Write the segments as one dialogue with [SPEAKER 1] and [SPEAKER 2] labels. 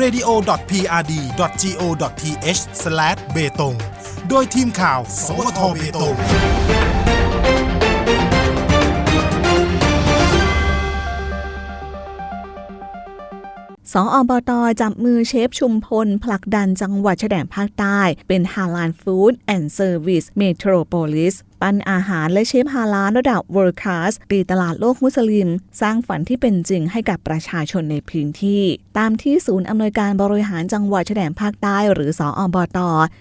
[SPEAKER 1] radio.prd.go.th/ เบตงโดยทีมข่าว สวทเบตง
[SPEAKER 2] สออบตจับมือเชฟชุมพล ผลักดันจังหวัดชายแดนภาคใต้ เป็นฮาลานฟู้ดแอนด์เซอร์วิสเมโทรโพลิส ปั้นอาหารและเชฟฮาลานระดับ World Class ตีตลาดโลกมุสลิม สร้างฝันที่เป็นจริงให้กับประชาชนในพื้นที่ ตามที่ศูนย์อำนวยการบริหารจังหวัดชายแดนภาคใต้ หรือสออบต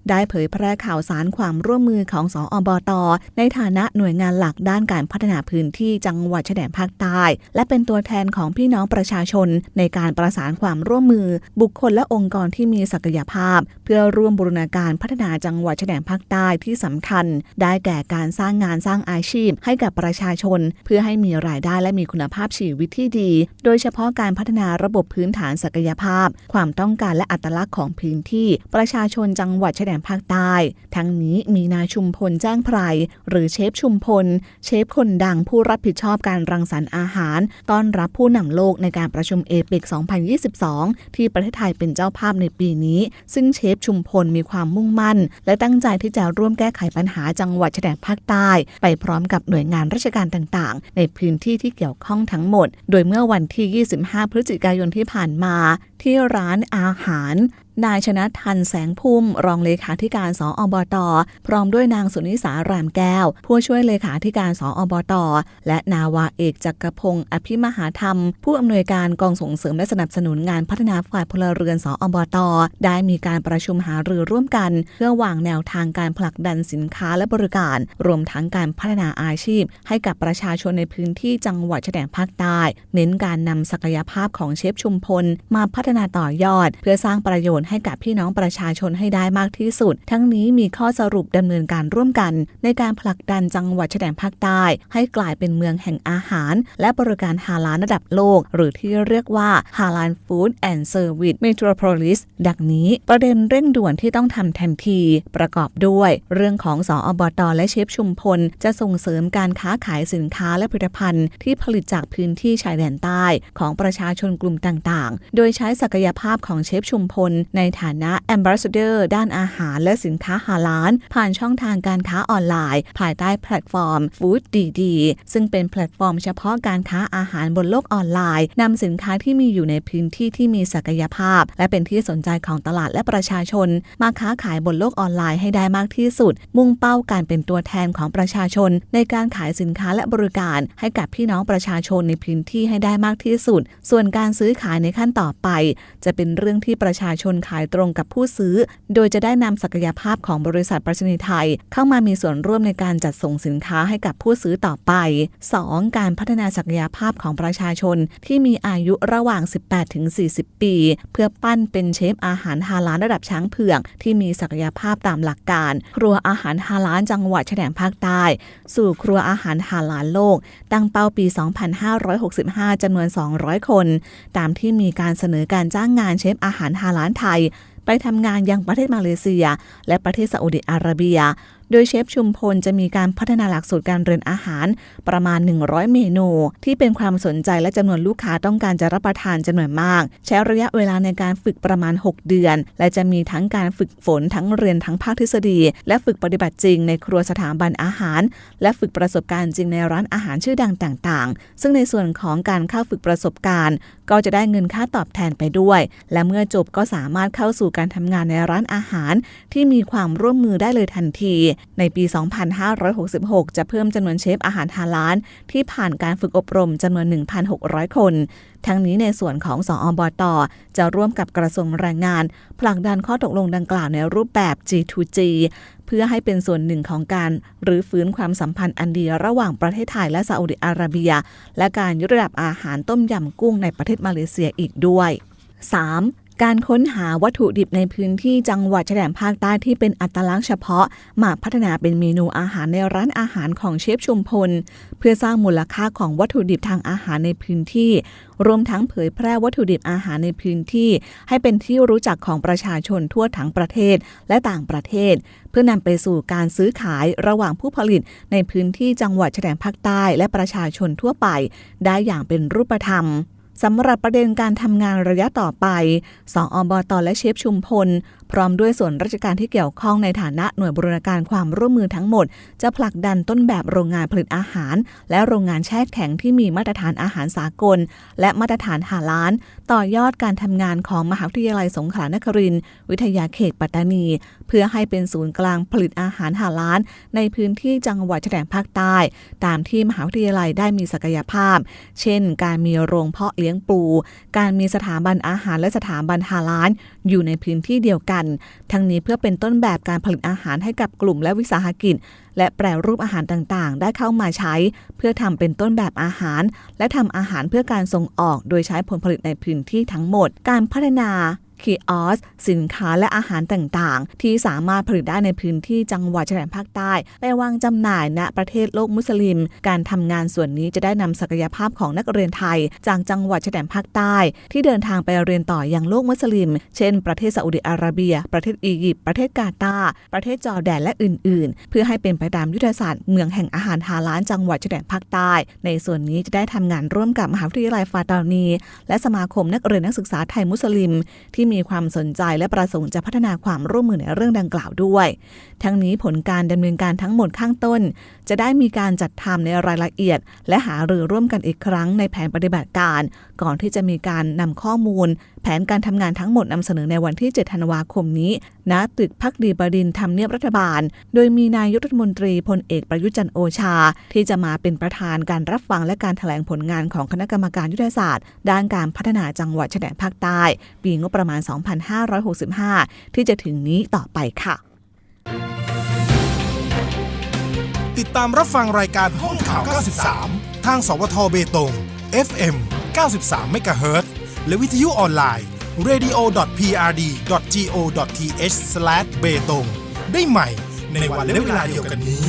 [SPEAKER 2] ได้เผยแพร่ข่าวสารความร่วมมือของสออบต ในฐานะหน่วยงานหลักด้านการพัฒนาพื้นที่จังหวัดชายแดนภาคใต้ และเป็นตัวแทนของพี่น้องประชาชน ในการประสานความร่วมมือ บุคคลและองค์กรที่มีศักยภาพ เพื่อร่วมบูรณาการพัฒนาจังหวัดชายแดนภาคใต้ที่สำคัญ ได้แก่การสร้างงานสร้างอาชีพ ให้กับประชาชน เพื่อให้มีรายได้และมีคุณภาพชีวิตที่ดี โดยเฉพาะการพัฒนาระบบพื้นฐานศักยภาพ ความต้องการและอัตลักษณ์ของพื้นที่ ประชาชนจังหวัดชายแดนภาคใต้ ทั้งนี้มีนายชุมพลแจ้งไพรหรือเชฟชุมพล เชฟคนดังผู้รับผิดชอบการรังสรรค์อาหาร ต้อนรับผู้นำโลกในการประชุมเอเปก2022 ที่ประเทศไทยเป็นเจ้าภาพในปีนี้ ซึ่งเชฟชุมพลมีความมุ่งมั่น และตั้งใจที่จะร่วมแก้ไขปัญหาจังหวัดชายแดนภาคใต้ ไปพร้อมกับหน่วยงานราชการต่างๆ ในพื้นที่ที่เกี่ยวข้องทั้งหมด โดยเมื่อวันที่ 25 พฤศจิกายนที่ผ่านมา ที่ร้านอาหาร นายชนะทันแสงพุ่ม รองเลขาธิการสออบต พร้อมด้วยนางสุนิสารามแก้ว ผู้ช่วยเลขาธิการสออบต และนาวาเอกจักกรพงศ์อภิมหาธรรม ผู้อำนวยการกองส่งเสริมและสนับสนุนงานพัฒนาฝ่ายพลเรือนสออบต ได้มีการประชุมหารือร่วมกัน เพื่อวางแนวทางการผลักดันสินค้าและบริการ รวมทั้งการพัฒนาอาชีพ ให้กับประชาชนในพื้นที่จังหวัดชายแดนภาคใต้ เน้นการนำศักยภาพของเชฟชุมพลมาพัฒนาต่อยอด เพื่อสร้างประโยชน์ให้กับพี่น้องประชาชนให้ได้มากที่สุด ทั้งนี้มีข้อสรุปดำเนินการร่วมกัน ในการผลักดันจังหวัดชายแดนภาคใต้ ให้กลายเป็นเมืองแห่งอาหาร และบริการฮาลาลระดับโลก หรือที่เรียกว่าฮาลาลฟู้ดแอนด์เซอร์วิสเมโทรโพลิสดังนี้ประเด็นเร่งด่วนที่ต้องทำทันที ประกอบด้วย เรื่องของสออบตและเชฟชุมพล จะส่งเสริมการค้าขายสินค้าและผลิตภัณฑ์ ที่ผลิตจากพื้นที่ชายแดนใต้ ของประชาชนกลุ่มต่างๆ โดยใช้ศักยภาพของเชฟชุมพล ในฐานะ Ambassador ด้านอาหารและสินค้าฮาลาลผ่านช่องทางการค้าออนไลน์ ภายใต้แพลตฟอร์ม Food DD ซึ่งเป็นแพลตฟอร์มเฉพาะการค้าอาหารบนโลกออนไลน์นำสินค้าที่มีอยู่ในพื้นที่ที่มีศักยภาพ และเป็นที่สนใจของตลาดและประชาชน มาค้าขายบนโลกออนไลน์ให้ได้มากที่สุด มุ่งเป้าการเป็นตัวแทนของประชาชน ในการขายสินค้าและบริการให้กับพี่น้องประชาชนในพื้นที่ให้ได้มากที่สุด ส่วนการซื้อขายในขั้นต่อไปจะเป็นเรื่องที่ประชาชนขายตรงกับผู้ซื้อ โดยจะได้นำศักยภาพของบริษัทปรษณีย์ไทย เข้ามามีส่วนร่วมในการจัดส่งสินค้าให้กับผู้ซื้อต่อไป 2. การพัฒนาศักยภาพของประชาชนที่มีอายุระหว่าง 18-40 ปี เพื่อปั้นเป็นเชฟอาหารฮาลาลระดับช้างเผือก ที่มีศักยภาพตามหลักการ ครัวอาหารฮาลาลจังหวัดชายแดนภาคใต้ สู่ครัวอาหารฮาลาลโลก ตั้งเป้าปี 2565จำนวน 200 คน ตามที่มีการเสนอการจ้างงานเชฟอาหารฮาลาลไทย ไปทำงานยังประเทศมาเลเซีย และประเทศซาอุดิอาระเบีย โดยเชฟชุมพลจะมีการพัฒนาหลักสูตรการเรียนอาหาร ประมาณ 100 เมนู ที่เป็นความสนใจและจำนวนลูกค้าต้องการจะรับประทานจำนวนมาก ใช้ระยะเวลาในการฝึกประมาณ 6 เดือน และจะมีทั้งการฝึกฝนทั้งเรียนทั้งภาคทฤษฎี และฝึกปฏิบัติจริงในครัวสถาบันอาหาร และฝึกประสบการณ์จริงในร้านอาหารชื่อดังต่างๆ ซึ่งในส่วนของการเข้าฝึกประสบการณ์ ก็จะได้เงินค่าตอบแทนไปด้วย และเมื่อจบก็สามารถเข้าสู่การทำงานในร้านอาหาร ที่มีความร่วมมือได้เลยทันทีในปี 2566 จะเพิ่มจำนวนเชฟอาหารฮาลาลที่ผ่านการฝึกอบรมจำนวน 1,600 คน ทั้งนี้ในส่วนของสออบตจะร่วมกับกระทรวงแรงงาน ผลักดันข้อตกลงดังกล่าวในรูปแบบ G2G เพื่อให้เป็นส่วนหนึ่งของการหรือฟื้นความสัมพันธ์อันดีระหว่างประเทศไทยและซาอุดิอาระเบีย และการยกระดับอาหารต้มยำกุ้งในประเทศมาเลเซียอีกด้วย 3. การค้นหาวัตถุดิบในพื้นที่จังหวัดชายแดนภาคใต้ที่เป็นอัตลักษณ์เฉพาะ มาพัฒนาเป็นเมนูอาหารในร้านอาหารของเชฟชุมพล เพื่อสร้างมูลค่าของวัตถุดิบทางอาหารในพื้นที่ รวมทั้งเผยแพร่วัตถุดิบอาหารในพื้นที่ ให้เป็นที่รู้จักของประชาชนทั่วทั้งประเทศและต่างประเทศ เพื่อนำไปสู่การซื้อขายระหว่างผู้ผลิตในพื้นที่จังหวัดชายแดนภาคใต้ และประชาชนทั่วไป ได้อย่างเป็นรูปธรรม สำหรับประเด็นการทำงานระยะต่อไป สออบตและเชฟชุมพล พร้อมด้วยส่วนราชการที่เกี่ยวข้องในฐานะหน่วยบริการความร่วมมือทั้งหมด จะผลักดันต้นแบบโรงงานผลิตอาหาร และโรงงานแช่แข็งที่มีมาตรฐานอาหารสากล และมาตรฐานหาล้าน ต่อยอดการทำงานของมหาวิทยาลัยสงขลานครินทร์วิทยาเขตปัตตานี เพื่อให้เป็นศูนย์กลางผลิตอาหารหาล้าน ในพื้นที่จังหวัดชายแดนภาคใต้ ตามที่มหาวิทยาลัยได้มีศักยภาพ เช่น การมีโรงเพาะเลี้ยงปู การมีสถาบันอาหารและสถาบันฮาลานอยู่ในพื้นที่เดียวกัน ทั้งนี้เพื่อเป็นต้นแบบการผลิตอาหารให้กับกลุ่มและวิสาหกิจ และแปรรูปอาหารต่างๆ ได้เข้ามาใช้ เพื่อทำเป็นต้นแบบอาหาร และทำอาหารเพื่อการส่งออก โดยใช้ผลผลิตในพื้นที่ทั้งหมด การพัฒนาคีออสสินค้าและอาหารต่างๆ ที่สามารถผลิตได้ในพื้นที่จังหวัดชายแดนภาคใต้ไปวางจำหน่ายณประเทศโลกมุสลิม การทำงานส่วนนี้จะได้นำศักยภาพของนักเรียนไทย จากจังหวัดชายแดนภาคใต้ ที่เดินทางไปเรียนต่อยังโลกมุสลิม เช่น ประเทศซาอุดิอาระเบีย ประเทศอียิปต์ประเทศกาตาร์ประเทศจอร์แดนและอื่น ๆ เพื่อให้เป็นไปตามยุทธศาสตร์เมืองแห่งอาหารฮาลาลจังหวัดชายแดนภาคใต้ ในส่วนนี้จะได้ทำงานร่วมกับมหาวิทยาลัยฟาตานี และสมาคมนักเรียนนักศึกษาไทยมุสลิม ที่มีความสนใจและประสงค์จะพัฒนาความร่วมมือในเรื่องดังกล่าวด้วย ทั้งนี้ผลการดำเนินการทั้งหมดข้างต้น จะได้มีการจัดทำในรายละเอียด และหารือร่วมกันอีกครั้งในแผนปฏิบัติการก่อนที่จะมีการนำข้อมูล แผนการทำงานทั้งหมดนำเสนอในวันที่ 7 ธันวาคมนี้ณตึกพักดีบดินทำเนียบรัฐบาล โดยมีนายกรัฐมนตรีพลเอกประยุจันโอชา ที่จะมาเป็นประธานการรับฟังและการถแถลงผลงานของคณะกรรมการยุทธศาสตร์ ด้านการพัฒนาจังหวัดชายแดนภาคใต้ ปีงบประมาณ 2565 ที่จะถึงนี้ต่อไปค่ะ
[SPEAKER 1] ติดตามรับฟังรายการห้องข่าว 93 ทางสวทเบตง FM 93 MHz และวิทยุออนไลน์ radio.prd.go.th/bt ได้ใหม่ในวันและเวลาเดียวกันนี้